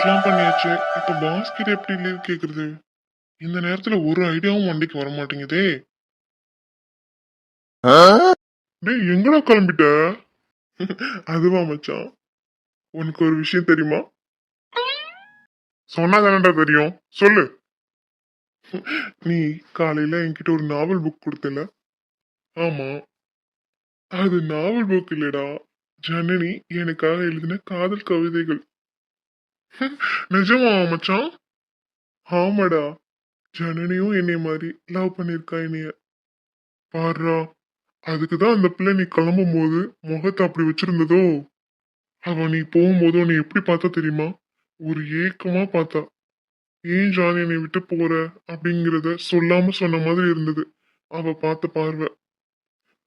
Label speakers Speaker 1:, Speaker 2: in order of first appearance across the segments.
Speaker 1: புக்லாம் பண்ணியாச்சு. இப்ப பாஸ் கிட்ட எப்படி லீவ் கேக்குறது? இந்த நேரத்துல ஒரு ஐடியாவும் வண்டிக்கு வர மாட்டேங்குதே. டேய் எங்கடா கிளம்பிட்ட? அதுவா மச்சான். உனக்கு ஒரு விஷயம் தெரியுமா? சொன்னா தானடா தெரியும். சொல்லு. நீ காலையில என்கிட்ட ஒரு நாவல் புக் கொடுத்தல. ஆமா. அது நாவல் புக் இல்லடா. ஜனனி எனக்காக எழுதின காதல் கவிதைகள். நிஜமா மச்சான்? ஆமாடா. ஜனனியும் என்னை மாதிரி லவ் பண்ணியிருக்கா என்னைய. பாருடா அதுக்குதான் அந்த பிள்ளை நீ கிளம்பும் போது முகத்தை அப்படி வச்சிருந்ததோ? அவன் நீ போகும்போது நீ எப்படி பார்த்தா தெரியுமா? ஒரு ஏக்கமா பார்த்தா. ஏன் ஜானி என்னை விட்டு போற அப்படிங்கிறத சொல்லாம சொன்ன மாதிரி இருந்தது அவ பார்த்த பார்வை.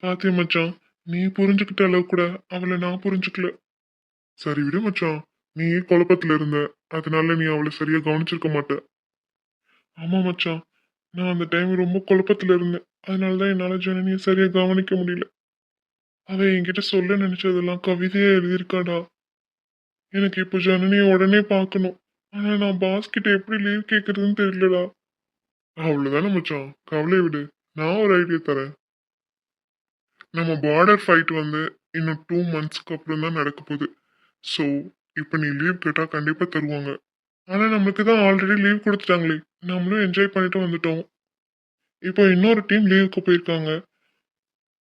Speaker 1: பாத்தே மச்சான் நீ புரிஞ்சுக்கிட்ட அளவு கூட அவளை நான் புரிஞ்சுக்கல. சரி விடு மச்சான் நீ குழப்பத்துல இருந்த. அதனால நீ அவளை சரியா கவனிச்சிருக்க மாட்ட. ஆமா மச்சான். நான் அந்த டைம் ரொம்ப குழப்பத்துல இருந்தேன். அதனாலதான் என்னால ஜனனியை சரியா கவனிக்க முடியல. அவ என்கிட்ட சொல்ல நினைச்சதெல்லாம் கவிதையா எழுதியிருக்காடா. எனக்கு இப்போ ஜனனியை உடனே பார்க்கணும். ஆனா நான் பாஸ் கிட்ட எப்படி லீவ் கேக்குறதுன்னு தெரியலடா. அவ்வளவுதானே மச்சான். கவலை விடு. நான் ஒரு ஐடியா தரேன். நம்ம பார்டர் ஃபைட் வந்து இன்னும் டூ மந்த்ஸ்க்கு அப்புறம் தான் நடக்க போகுது. ஸோ இப்போ நீ லீவ் கேட்டால் கண்டிப்பாக தருவாங்க. ஆனால் நம்மளுக்கு தான் ஆல்ரெடி லீவ் கொடுத்துட்டாங்களே. நம்மளும் என்ஜாய் பண்ணிட்டு வந்துட்டோம். இப்போ இன்னொரு டீம் லீவுக்கு போயிருக்காங்க.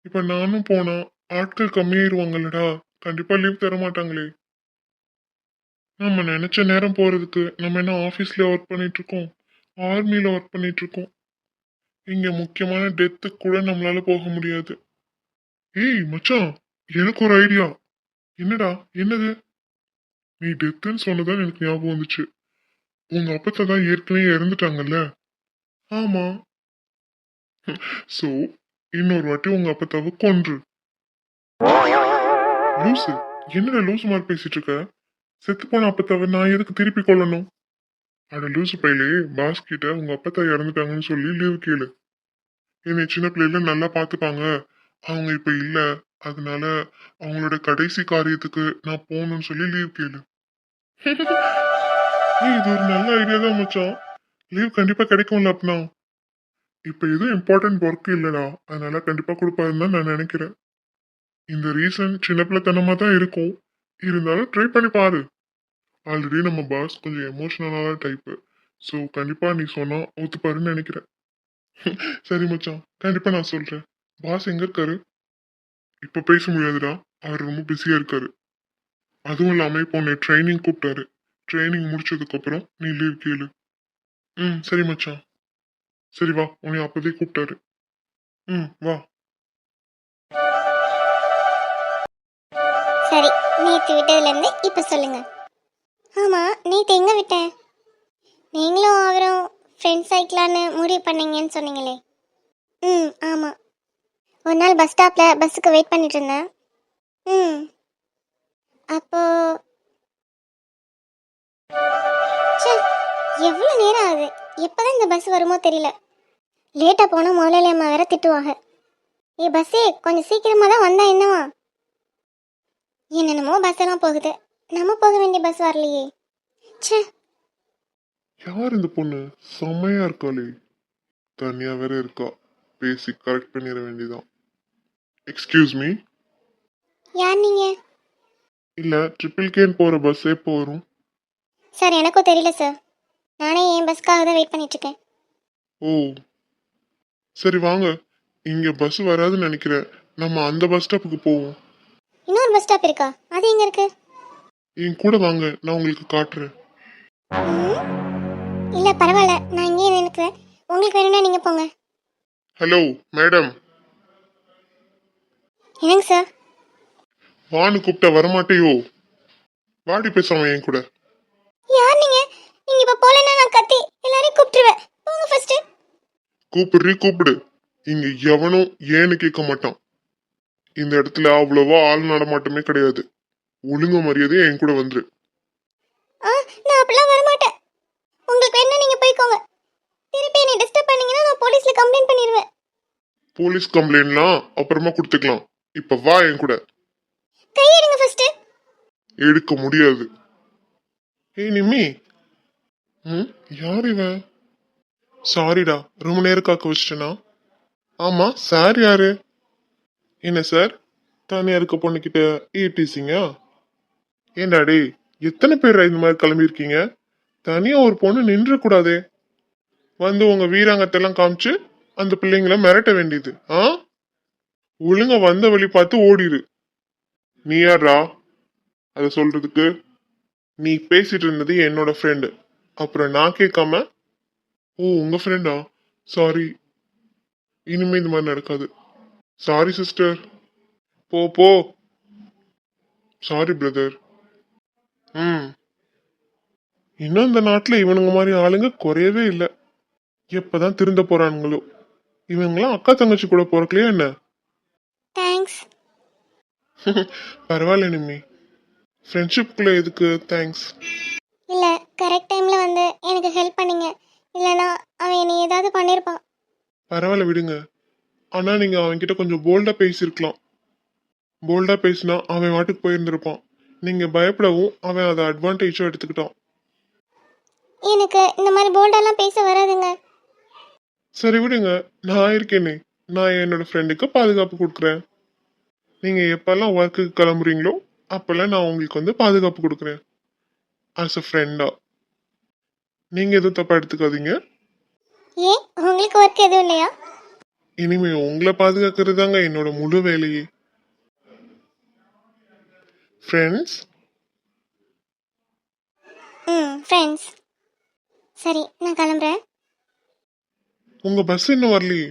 Speaker 1: இப்போ நானும் போனா ஆட்கள் கம்மியாயிருவாங்கல்லடா. கண்டிப்பாக லீவ் தர மாட்டாங்களே. நம்ம நினச்ச நேரம் போகிறதுக்கு நம்ம என்ன ஆஃபீஸில் ஒர்க் பண்ணிகிட்ருக்கோம் ஆர்மியில் ஒர்க் பண்ணிகிட்ருக்கோம் இங்கே முக்கியமான டெத்துக்கு கூட நம்மளால் போக முடியாது. ஏய் மச்சான் எனக்கு ஒரு ஐடியா என்னடா என்னது? நீ டெத்துன்னு சொன்னதான் எனக்கு ஞாபகம் வந்துச்சு. உங்க அப்பத்தை தான் ஏற்கனவே இறந்துட்டாங்கல்ல? ஆமா. சோ இன்னொரு வாட்டி உங்க அப்பத்தாவை கொன்று. லூசு என்னடா லூசு மாதிரி பேசிட்டு இருக்க? செத்து போன அப்பத்தாவை நான் எதுக்கு திருப்பி கொள்ளணும் அட லூசு பையிலே பாஸ் கிட்ட உங்க அப்பத்தா இறந்துட்டாங்கன்னு சொல்லி லீவ் கேளு. என்னை சின்ன பிள்ளைல நல்லா பார்த்துப்பாங்க. அவங்க இப்ப இல்ல. அதனால அவங்களோட கடைசி காரியத்துக்கு நான் போகணும்னு சொல்லி லீவ் கேளு. இது ஒரு நல்ல ஐடியா தான் மச்சான். லீவ் கண்டிப்பா கிடைக்கும்ல அப்பனா இப்ப எதுவும் இம்பார்ட்டன்ட் ஒர்க் இல்லடா. அதனால கண்டிப்பா கொடுப்பாருன்னு தான் நான் நினைக்கிறேன். இந்த ரீசன் சின்ன பிள்ளைத்தனமா தான் இருக்கும். இருந்தாலும் ட்ரை பண்ணி பாரு. ஆல்ரெடி நம்ம பாஸ் கொஞ்சம் எமோஷனலான டைப்பு ஸோ கண்டிப்பா நீ சொன்னா ஒத்துப்பாருன்னு நினைக்கிறேன். சரி மச்சான் கண்டிப்பா நான் சொல்றேன். பாஸ் எங்க இருக்காரு? இப்போ பேச முடியாதுடா. அவர் ரொம்ப பிஸியாக இருக்காரு. அதுவும் இல்லாமல் இப்போ உன்னை ட்ரைனிங் கூப்பிட்டாரு. ட்ரைனிங் முடிச்சதுக்கப்புறம் நீ லீவ் கேளு. ம் சரி மச்சான். சரி வா உன்னை அப்போதே கூப்பிட்டாரு. ம் வா.
Speaker 2: சரி நேற்று விட்டதுலேருந்து இப்போ சொல்லுங்க. ஆமாம் நேற்று எங்கே விட்டேன் நீங்களும் அவரும் ஃப்ரெண்ட்ஸ் ஆகிக்கலான்னு முடிவு பண்ணீங்கன்னு சொன்னீங்களே. ம் ஆமாம் ஒரு நாள் பஸ் ஸ்டாப்பில் பஸ்ஸுக்கு வெயிட் பண்ணிட்டு இருந்தேன். ம். அப்போ ச்சே எவ்வளோ நேரம் ஆகுது? எப்போதான் இந்த பஸ் வருமோ தெரியல. லேட்டாக போனால் முதலாளி அம்மா வேற திட்டுவாங்க. ஏ பஸ்ஸே கொஞ்சம் சீக்கிரமாக தான் வந்தா என்னவா? என்னென்னமோ பஸ் எல்லாம் போகுது. நம்ம போக வேண்டிய பஸ் வரலையே. ச்சே.
Speaker 1: யார் இந்த பொண்ணு? செம்மையா இருக்காளே. தனியா வேற இருக்கா. பேசி கரெக்ட் பண்ணிட வேண்டியதான் எக்ஸ்கியூஸ் மீ
Speaker 2: யார் நீங்க?
Speaker 1: இல்ல ட்ரிபிள் கேன் போற பஸ் எப்போ வரும்
Speaker 2: சார் எனக்கும் தெரியல சார் நானே என் பஸ்க்காக தான் வெயிட் பண்ணிட்டு இருக்கேன்.
Speaker 1: ஓ. சரி வாங்க. இங்க பஸ் வராதுன்னு நினைக்கிறேன் நம்ம அந்த பஸ் ஸ்டாப்புக்கு போவோம்.
Speaker 2: இன்னொரு பஸ் ஸ்டாப் இருக்கா? அது எங்க இருக்கு?
Speaker 1: என் கூட வாங்க. நான் உங்களுக்கு காட்டுறேன்?
Speaker 2: இல்ல பரவாயில்ல. நான் இங்கேயே நினைக்கிறேன் உங்களுக்கு வேணும்னா நீங்க போங்க.
Speaker 1: ஹலோ மேடம்
Speaker 2: என்னங்க சார்?
Speaker 1: வான்னு கூப்பிட்டா வரமாட்டேயோ? வாடி பேசாம என் கூட.
Speaker 2: யார் நீங்க? நீங்க இப்ப போலன்னா நான் கத்தி எல்லாரையும் கூப்பிட்டுருவேன். போங்க ஃபர்ஸ்ட்
Speaker 1: கூப்பிடுறீ கூப்பிடு. இங்க எவனும் ஏன்னு கேட்க மாட்டான். இந்த இடத்துல அவ்வளவா ஆள் நடமாட்டமே கிடையாது. ஒழுங்கு மரியாதையா என் கூட வந்துரு.
Speaker 2: ஆ நான் அப்படிலாம் வர மாட்டேன் உங்களுக்கு வேணும்னா நீங்க போய்க்கோங்க. திருப்பி என்னை டிஸ்டர்ப் பண்ணீங்கன்னா நான் போலீஸ்ல கம்ப்ளைண்ட் பண்ணிடுவேன்
Speaker 1: போலீஸ் கம்ப்ளைண்ட்லாம் அப்புறமா கொடுத்துக்கலாம். இப்ப வா என் கூட.
Speaker 2: கையெடுங்க ஃபர்ஸ்ட்
Speaker 1: எடுக்க முடியாது. ஏய் நிம்மி. ம்? யார் இவன் சாரிடா ரொம்ப நேரம் காக்க வச்சிட்டேனா? ஆமா சார் யாரு? என்ன சார் தனியா இருக்க பொண்ணுகிட்ட ஈட்டிசிங்க ஏண்டா டேய் எத்தனை பேர் இந்த மாதிரி கிளம்பியிருக்கீங்க? தனியா ஒரு பொண்ணு நின்ற கூடாதே வந்து உங்க வீராங்கத்தெல்லாம் காமிச்சு அந்த பிள்ளைங்கள மிரட்ட வேண்டியது ஆ? ஒழுங்கா வந்த வழி பார்த்து ஓடிடு நீ யாரா அத சொல்றதுக்கு நீ பேசிட்டு இருந்தது என்னோட ஃப்ரெண்டு அப்புறம் நான் கேட்காம ஓ உங்க ஃப்ரெண்டா சாரி இனிமே இந்த மாதிரி நடக்காது. சாரி சிஸ்டர் போ போ. சாரி பிரதர் ம். இன்னும் இந்த நாட்டில் இவனுங்க மாதிரி ஆளுங்க குறையவே இல்லை. எப்போதான் திருந்த போறானுங்களோ? இவங்களாம் அக்கா தங்கச்சி கூட பிறக்கலையா என்ன?
Speaker 2: தேங்க்ஸ்
Speaker 1: பரவாயில்ல நிம்மி. ஃப்ரெண்ட்ஷிப்குள்ள எதுக்கு தேங்க்ஸ்
Speaker 2: இல்லை கரெக்ட் டைமில் வந்து எனக்கு ஹெல்ப் பண்ணீங்க. இல்லைனா அவன் என்னை ஏதாவது பண்ணியிருப்பான்
Speaker 1: பரவாயில்ல விடுங்க. ஆனா நீங்க அவன்கிட்ட கொஞ்சம் போல்டா பேசியிருக்கலாம் போல்டா பேசினா அவன் வாட்டுக்கு போயிருந்திருப்பான். நீங்க பயப்படவும் அவன் அதை அட்வான்டேஜா எடுத்துக்கிட்டான்.
Speaker 2: எனக்கு இந்த மாதிரி போல்டெல்லாம் பேச வராதுங்க.
Speaker 1: சரி விடுங்க. நான் இருக்கேனே. நான் என்னோட ஃப்ரெண்டுக்கு பாதுகாப்பு கொடுக்குறேன். நீங்க எப்பெல்லாம் ஒர்க்குக்கு கிளம்புறீங்களோ அப்பெல்லாம் நான் உங்களுக்கு வந்து பாதுகாப்பு கொடுக்குறேன். ஆஸ் அ ஃப்ரெண்டா நீங்க எதுவும் தப்பா எடுத்துக்காதீங்க.
Speaker 2: ஏன்? உங்களுக்கு ஒர்க் எதுவும் இல்லையா?
Speaker 1: இனிமே உங்களை பாதுகாக்கிறது தாங்க என்னோட முழு வேலையே. ஃப்ரெண்ட்ஸ்
Speaker 2: ம் ஃப்ரெண்ட்ஸ் சரி நான் கிளம்புறேன்.
Speaker 1: உங்க பஸ் இன்னும் வரலையே.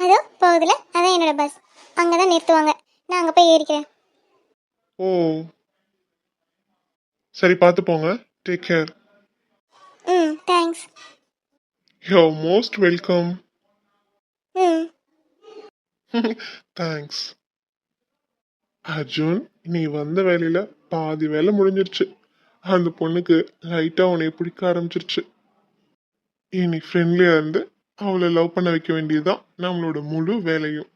Speaker 2: அதோ போகுதுல. அதான் என்னோட பஸ் அங்கே தான் நிறுத்துவாங்க. நான் அங்கே போய் ஏறிக்கிறேன்.
Speaker 1: ஓ. சரி பார்த்து போங்க. Take care
Speaker 2: hmm thanks
Speaker 1: yo most welcome
Speaker 2: hmm.
Speaker 1: Thanks Arjun நீ வந்த வேலையில பாதி வேலை முடிஞ்சிருச்சு. அந்த பொண்ணுக்கு லைட்டா உன்னை பிடிக்க ஆரம்பிச்சிருச்சு. இனி ஃப்ரெண்ட்லியா இருந்து அவளை லவ் பண்ண வைக்க வேண்டியதுதான் நம்மளோட முழு வேலையும்.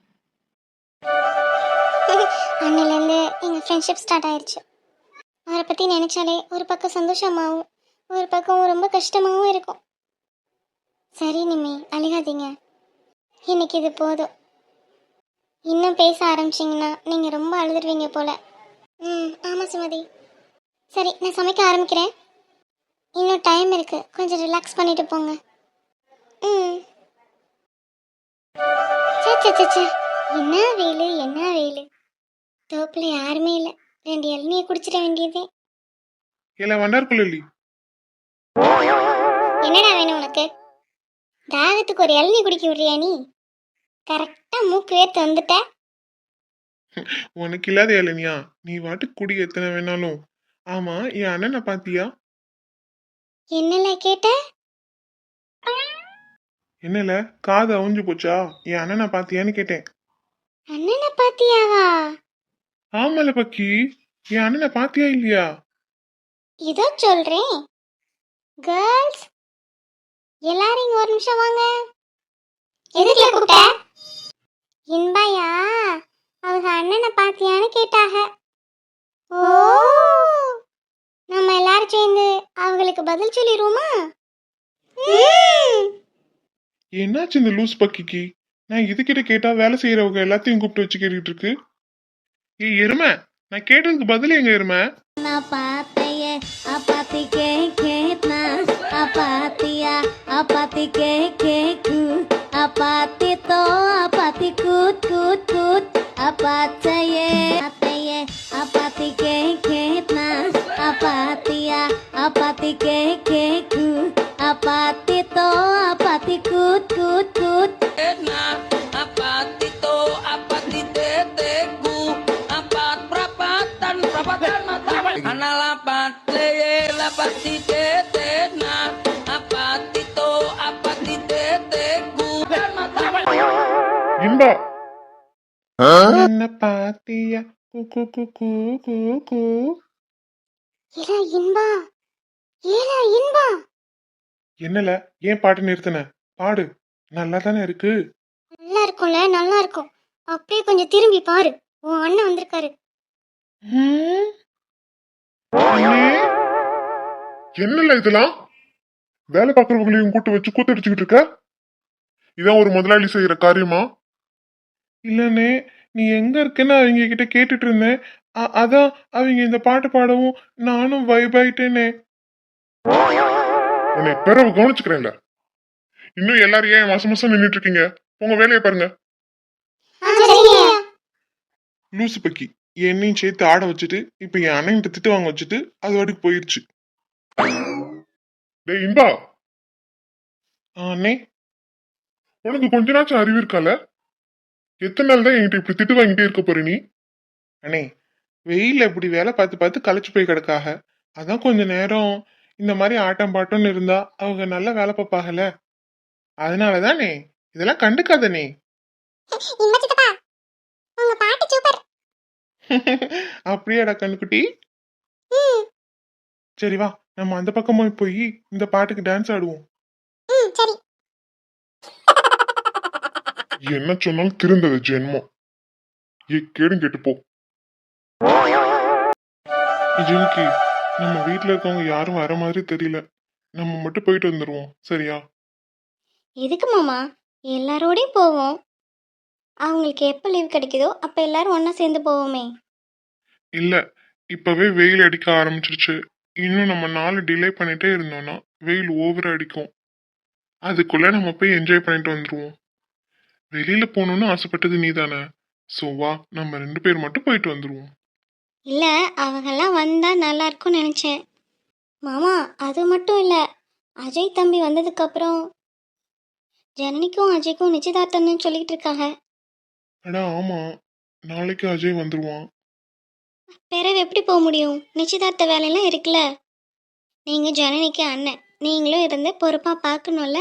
Speaker 2: அண்ணிலேருந்து எங்கள் ஃப்ரெண்ட்ஷிப் ஸ்டார்ட் ஆயிடுச்சு அவரை பற்றி நினச்சாலே ஒரு பக்கம் சந்தோஷமாகவும் ஒரு பக்கம் ரொம்ப கஷ்டமாகவும் இருக்கும். சரி நிம்மி அழுகாதீங்க. இன்னைக்கு இது போதும். இன்னும் பேச ஆரம்பிச்சிங்கன்னா நீங்கள் ரொம்ப அழுதுருவீங்க போல. ம் ஆமாம் சுமதி. சரி நான் சமைக்க ஆரம்பிக்கிறேன். இன்னும் டைம் இருக்குது கொஞ்சம் ரிலாக்ஸ் பண்ணிட்டு போங்க. ம். என்ன வெயில் என்ன வெயில்? தோப்புல யாருமே இல்லை. ரெண்டு இளநியை குடிச்சிட வேண்டியதே.
Speaker 1: இல்ல வண்டார்குழலி
Speaker 2: என்னடா வேணும் உனக்கு? தாகத்துக்கு ஒரு இளநீ குடிக்க விடுறியா நீ? கரெக்டா மூக்கு வேர்த்து வந்துட்ட.
Speaker 1: உனக்கு இல்லாத இளைஞா நீ வாட்டுக்கு குடி எத்தனை வேணாலும். ஆமா என் அண்ணனை பாத்தியா?
Speaker 2: என்னல கேட்ட?
Speaker 1: என்னல காது அவுஞ்சு போச்சா? என் அண்ணனை பாத்தியான்னு கேட்டேன்.
Speaker 2: அண்ணனை பாத்தியாவா?
Speaker 1: ஆமால பக்கி. என் அண்ணனை பாத்தியா இல்லையா?
Speaker 2: இதோ சொல்றேன். கேர்ள்ஸ் எல்லாரும் இங்க ஒரு நிமிஷம் வாங்க. எதுக்குல கூப்பிட்ட? இன்பாயா? அவங்க அண்ணனை பாத்தியான்னு கேட்டாக ஓ! நம்ம எல்லாரும் சேர்ந்து அவங்களுக்கு பதில் சொல்லிடுவோமா.
Speaker 1: என்னாச்சு இந்த லூஸ் பக்கிக்கு? நான் இதுகிட்ட கேட்டா வேலை செய்யறவங்க எல்லாத்தையும் கூப்பிட்டு வச்சு கேட்டுட்டு இருக்கு. ஏய் எருமை நான் கேட்டதுக்கு பதில் எங்க எருமை?
Speaker 3: அப்பாத்தி apati ke ketna, apatia, apati ke keku, apati to, apati kut kut
Speaker 1: பாத்தியா? கு கு கு கு கு கு.
Speaker 2: ஏலா இன்பா ஏலா இன்பா.
Speaker 1: என்னல? ஏன் பாட்டு நிறுத்தின? பாடு. நல்லா தானே இருக்கு.
Speaker 2: நல்லா இருக்கும்ல நல்லா இருக்கும் அப்படியே கொஞ்சம் திரும்பி பாரு. உன் அண்ணன் வந்திருக்காரு.
Speaker 1: என்னல இதெல்லாம்? வேலை பார்க்கறவங்களையும் கூட்டு வச்சு கூத்தடிச்சுக்கிட்டு இருக்க? இதான் ஒரு முதலாளி செய்யற காரியமா? இல்லனே நீ எங்க இருக்கன்னு அவங்க கிட்ட கேட்டுட்டு இருந்தேன் அ- அதான் அவங்க இந்த பாட்டு பாடவும் நானும் வைப் ஆயிட்டேனே. உன்னை பிறவு கவனிச்சுக்கிறேன்ல இன்னும் எல்லாரும் ஏன் மாசம் மாசம் நின்னுட்டு இருக்கீங்க உங்க வேலையை பாருங்க. லூசு பக்கி என்னையும் சேர்த்து ஆட வச்சுட்டு இப்ப என் அண்ணன் திட்டு வாங்க வச்சுட்டு அது வாட்டுக்கு போயிருச்சு. டேய் இன்பா. ஆ, அண்ணே. உனக்கு கொஞ்ச நாச்சும் அறிவு இருக்கால? எத்தனை நாள் தான் என்கிட்ட இப்படி திட்டு வாங்கிட்டே இருக்க போற நீ? அண்ணே வெயில்ல இப்படி வேலை பார்த்து பார்த்து களைச்சு போய் கிடக்காக. அதான் கொஞ்ச நேரம் இந்த மாதிரி ஆட்டம் பாட்டம்னு இருந்தா அவங்க நல்லா வேலை பார்ப்பாங்கல்ல. அதனாலதானே இதெல்லாம் கண்டுக்காதனே
Speaker 2: இன்ப சித்தப்பா உங்க பாட்டு சூப்பர்.
Speaker 1: அப்படியாடா கண்ணுக்குட்டி?
Speaker 2: ம்.
Speaker 1: சரி வா நம்ம அந்த பக்கமா போய் இந்த பாட்டுக்கு டான்ஸ் ஆடுவோம்.
Speaker 2: ம் சரி.
Speaker 1: என்ன சொன்னாலும் திருந்தது ஜென்மம். ஏ கேடும் கேட்டு போ ஜிமிக்கி நம்ம வீட்ல இருக்கவங்க யாரும் வர மாதிரி தெரியல. நம்ம மட்டும் போயிட்டு வந்துருவோம் சரியா?
Speaker 2: எதுக்கு மாமா? எல்லாரோடையும் போவோம். அவங்களுக்கு எப்போ லீவ் கிடைக்குதோ அப்போ எல்லாரும் ஒன்றா சேர்ந்து போவோமே.
Speaker 1: இல்ல இப்பவே வெயில் அடிக்க ஆரம்பிச்சிருச்சு. இன்னும் நம்ம நாள் டிலே பண்ணிட்டே இருந்தோம்னா வெயில் ஓவர் அடிக்கும். அதுக்குள்ள நம்ம போய் என்ஜாய் பண்ணிட்டு வந்துருவோம். வெளியில போகணும்னு ஆசைப்பட்டது நீதானே? சோ வா நம்ம ரெண்டு பேர் மட்டும் போயிட்டு வந்துருவோம்.
Speaker 2: இல்லை அவங்கெல்லாம் வந்தால் நல்லா இருக்கும்னு நினச்சேன். மாமா அது மட்டும் இல்லை. அஜய் தம்பி வந்ததுக்கப்புறம் ஜனனிக்கும் அஜய்க்கும் நிச்சயதார்த்தம்னு சொல்லிட்டு இருக்காங்க.
Speaker 1: அடா ஆமா. நாளைக்கு அஜய் வந்துருவான்.
Speaker 2: பிறகு எப்படி போக முடியும்? நிச்சயதார்த்த வேலையெல்லாம் இருக்குல்ல. நீங்கள் ஜனனிக்கு அண்ணன். நீங்களும் இருந்து பொறுப்பாக பார்க்கணும்ல?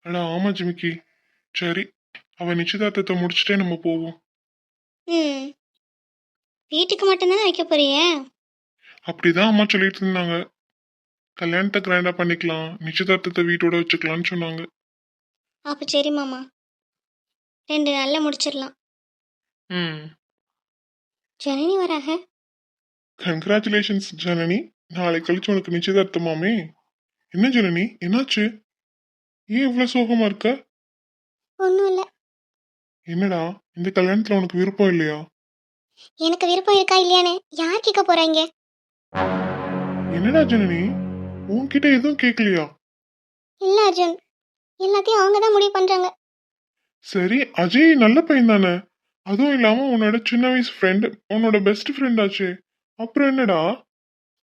Speaker 1: அடா ஆமா ஜிமிக்கி. சரி அவன் நிச்சயதார்த்தத்தை முடிச்சுட்டே நம்ம போவோம்.
Speaker 2: ம். வீட்டுக்கு மட்டும்தானே வைக்க போறிய
Speaker 1: அப்படிதான் அம்மா சொல்லிட்டு இருந்தாங்க. கல்யாணத்தை கிராண்டா பண்ணிக்கலாம். நிச்சயதார்த்தத்தை வீட்டோட வச்சுக்கலாம்னு சொன்னாங்க.
Speaker 2: அப்போ சரி மாமா. ரெண்டு நாளில் முடிச்சிடலாம்.
Speaker 1: ம்.
Speaker 2: ஜனனி வராக?
Speaker 1: கங்க்ராச்சுலேஷன்ஸ் ஜனனி. நாளை கழிச்சு உனக்கு நிச்சயதார்த்தமாமே என்ன ஜனனி? என்னாச்சு? ஏன் இவ்வளவு சோகமா இருக்க?
Speaker 2: ஒன்றும் இல்லை.
Speaker 1: என்னடா இந்த கல்யாணத்துல உனக்கு விருப்பம் இல்லையா?
Speaker 2: எனக்கு விருப்பம் இருக்கா இல்லையான்னு யார் கேட்க போறாங்க
Speaker 1: என்னடா ஜனனி உன்கிட்ட எதுவும் கேட்கலையா
Speaker 2: இல்லை அர்ஜுன் எல்லாத்தையும் அவங்க தான் முடிவு பண்ணுறாங்க
Speaker 1: சரி அஜய் நல்ல பையன் தானே? அதுவும் இல்லாம உன்னோட சின்ன வயசு ஃப்ரெண்ட் உன்னோட பெஸ்ட் ஃப்ரெண்ட் ஆச்சே. அப்புறம் என்னடா?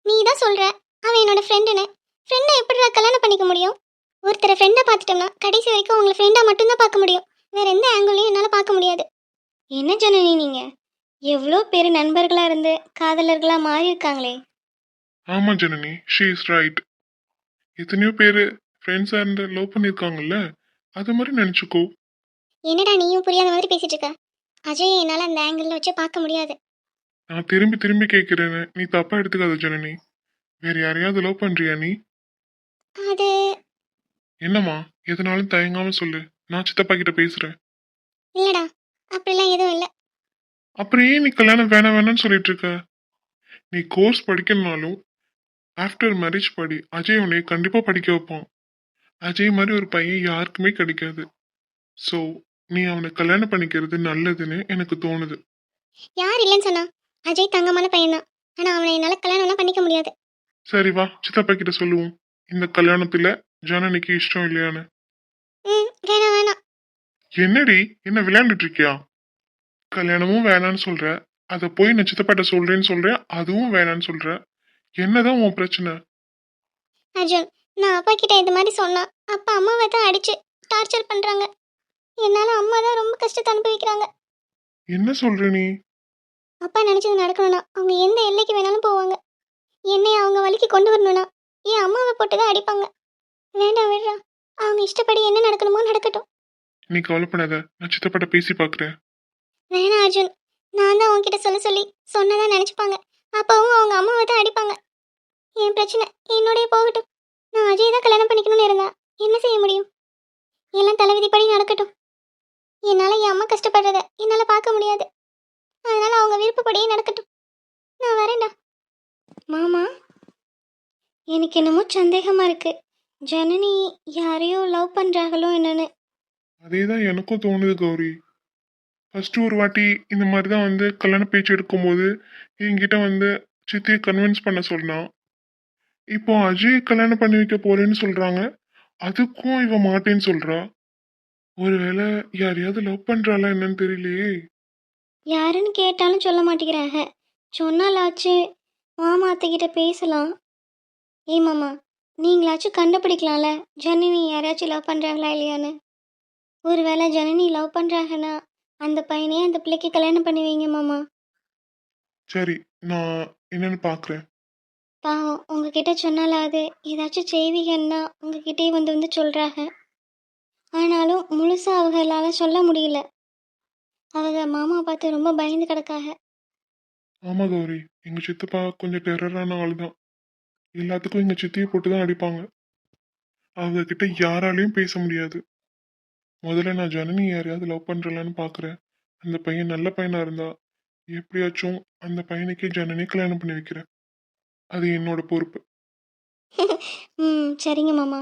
Speaker 2: நீ தான் சொல்ற அவன் என்னோட ஃப்ரெண்டுன்னு ஃப்ரெண்டை எப்படி நான் கல்யாணம் பண்ணிக்க முடியும்? ஒருத்தரை ஃப்ரெண்டை பார்த்துட்டோம்னா கடைசி வரைக்கும் உங்களை ஃப்ரெண்டாக மட்டும்தான் பார்க்க முடியும். வேற எந்த ஆங்கிளையும் என்னால் பார்க்க முடியாது. என்ன ஜனனி நீங்க? எவ்வளோ பேர் நண்பர்களாக இருந்து காதலர்களாக மாறி இருக்காங்களே
Speaker 1: ஆமா ஜனனி ஷீ இஸ் ரைட் எத்தனையோ பேரு ஃப்ரெண்ட்ஸா இருந்து லவ் பண்ணிருக்காங்கல்ல அது மாதிரி நினைச்சுக்கோ.
Speaker 2: என்னடா நீயும் புரியாத மாதிரி பேசிட்டு இருக்க அஜய் என்னால் அந்த ஆங்கிளில் வச்சு பார்க்க முடியாது.
Speaker 1: நான் திரும்பி திரும்பி கேட்கிறேன்னு நீ தப்பா எடுத்துக்காத ஜனனி. வேற யாரையாவது லவ் பண்றியா நீ?
Speaker 2: அது
Speaker 1: என்னம்மா? எதனாலும் தயங்காம சொல்லு. நான் சித்தப்பா கிட்ட பேசுறேன்.
Speaker 2: இல்லைடா அப்படிலாம் எதுவும் இல்லை.
Speaker 1: அப்புறம் ஏன் நீ கல்யாணம் வேணாம் வேணாம்னு சொல்லிட்டு இருக்க? நீ கோர்ஸ் படிக்கணும்னாலும் ஆஃப்டர் மேரேஜ் படி அஜய் உன்னை கண்டிப்பா படிக்க வைப்பான். அஜய் மாதிரி ஒரு பையன் யாருக்குமே கிடைக்காது. ஸோ நீ அவனை கல்யாணம் பண்ணிக்கிறது நல்லதுன்னு எனக்கு தோணுது.
Speaker 2: யார் இல்லைன்னு சொன்னா அஜய் தங்கமான பையன்தான். ஆனால் அவனை என்னால் கல்யாணம்லாம் பண்ணிக்க முடியாது.
Speaker 1: சரி வா சித்தப்பா கிட்ட சொல்லுவோம். இந்த கல்யாணத்துல ஜனனிக்கு இஷ்டம் இல்லையான்னு.
Speaker 2: ம் வேணாம் வேணாம்.
Speaker 1: என்னடி என்ன விளையாண்டுட்டு இருக்கியா கல்யாணமும் வேணான்னு சொல்ற. அத போய் நான் சித்தப்பாட்ட சொல்றேன்னு சொல்றேன் அதுவும் வேணான்னு சொல்ற. என்னதான் உன் பிரச்சனை?
Speaker 2: அர்ஜுன் நான் அப்பா கிட்ட இந்த மாதிரி சொன்னா அப்பா அம்மாவை தான் அடிச்சு டார்ச்சர் பண்றாங்க. என்னால அம்மா தான் ரொம்ப கஷ்டத்தை அனுபவிக்கிறாங்க.
Speaker 1: என்ன சொல்ற நீ?
Speaker 2: அப்பா நினைச்சது நடக்கணும்னா அவங்க எந்த எல்லைக்கு வேணாலும் போவாங்க. என்னை அவங்க வழிக்கு கொண்டு வரணும்னா என் அம்மாவை போட்டு தான் அடிப்பாங்க. வேண்டாம் விடுறா. அவங்க இஷ்டப்படி என்ன நடக்கணுமோ நடக்கட்டும்.
Speaker 1: நீ கவலைப்படாத நான் சித்தப்பாட்ட பேசி பாக்குறேன்.
Speaker 2: வேணாம் அர்ஜுன் நான் தான் உன்கிட்ட சொல்ல சொல்லி சொன்னதான் நினைச்சுப்பாங்க. அப்பவும் அவங்க அம்மாவை தான் அடிப்பாங்க. என் பிரச்சனை என்னோடய போகட்டும். நான் அஜய் தான் கல்யாணம் பண்ணிக்கணும்னு இருந்தா என்ன செய்ய முடியும்? எல்லாம் தலைவிதிப்படி நடக்கட்டும். என்னால என் அம்மா கஷ்டப்படுறத என்னால பார்க்க முடியாது. அதனால அவங்க விருப்பப்படியே நடக்கட்டும். நான் வரேன்டா. மாமா
Speaker 3: எனக்கு என்னமோ சந்தேகமா இருக்கு. ஜனனி யாரையோ லவ் பண்றாங்களோ என்னன்னு.
Speaker 1: அதே தான் எனக்கும் தோணுது கௌரி. ஃபர்ஸ்ட் ஒரு வாட்டி இந்த மாதிரி தான் வந்து கல்யாண பேச்சு எடுக்கும்போது என்கிட்ட வந்து சித்தியை கன்வின்ஸ் பண்ண சொன்னான் இப்போ அஜய் கல்யாணம் பண்ணி வைக்க போறேன்னு சொல்றாங்க. அதுக்கும் இவ மாட்டேன்னு சொல்றா. ஒருவேளை யாரையாவது லவ் பண்றாளா என்னன்னு தெரியலையே.
Speaker 3: யாருன்னு கேட்டாலும் சொல்ல மாட்டேங்கிறாங்க. சொன்னாலாச்சு மாமா அத்தைக்கிட்ட பேசலாம். ஏ மாமா நீங்களாச்சும் கண்டுபிடிக்கலாம்ல. ஜனனி யாரையாச்சும் லவ் பண்ணுறாங்களா இல்லையான்னு? ஒருவேளை ஜனனி லவ் பண்ணுறாங்கன்னா அந்த பையனே அந்த பிள்ளைக்கு கல்யாணம் பண்ணி வைங்க மாமா.
Speaker 1: சரி நான் என்னன்னு பாக்குறேன்.
Speaker 3: பாவம் உங்ககிட்ட சொன்னாலாவது ஏதாச்சும் செய்வீங்கன்னா உங்ககிட்டயே வந்து வந்து சொல்கிறாங்க ஆனாலும் முழுசாக அவங்களால சொல்ல முடியல. அவங்க மாமா பார்த்து ரொம்ப பயந்து கிடக்காக
Speaker 1: ஆமா கௌரி எங்க சித்தப்பா கொஞ்சம் டெரரான ஆள் தான் எல்லாத்துக்கும் எங்க சித்தியை போட்டு தான் அடிப்பாங்க. அவங்க யாராலையும் பேச முடியாது. முதல்ல நான் ஜனனி யாரையாவது லவ் பண்ணுறலான்னு பாக்குறேன். அந்த பையன் நல்ல பையனா இருந்தா எப்படியாச்சும் அந்த பையனுக்கே ஜனனி கல்யாணம் பண்ணி வைக்கிறேன். அது என்னோட பொறுப்பு.
Speaker 3: ம் சரிங்க மாமா.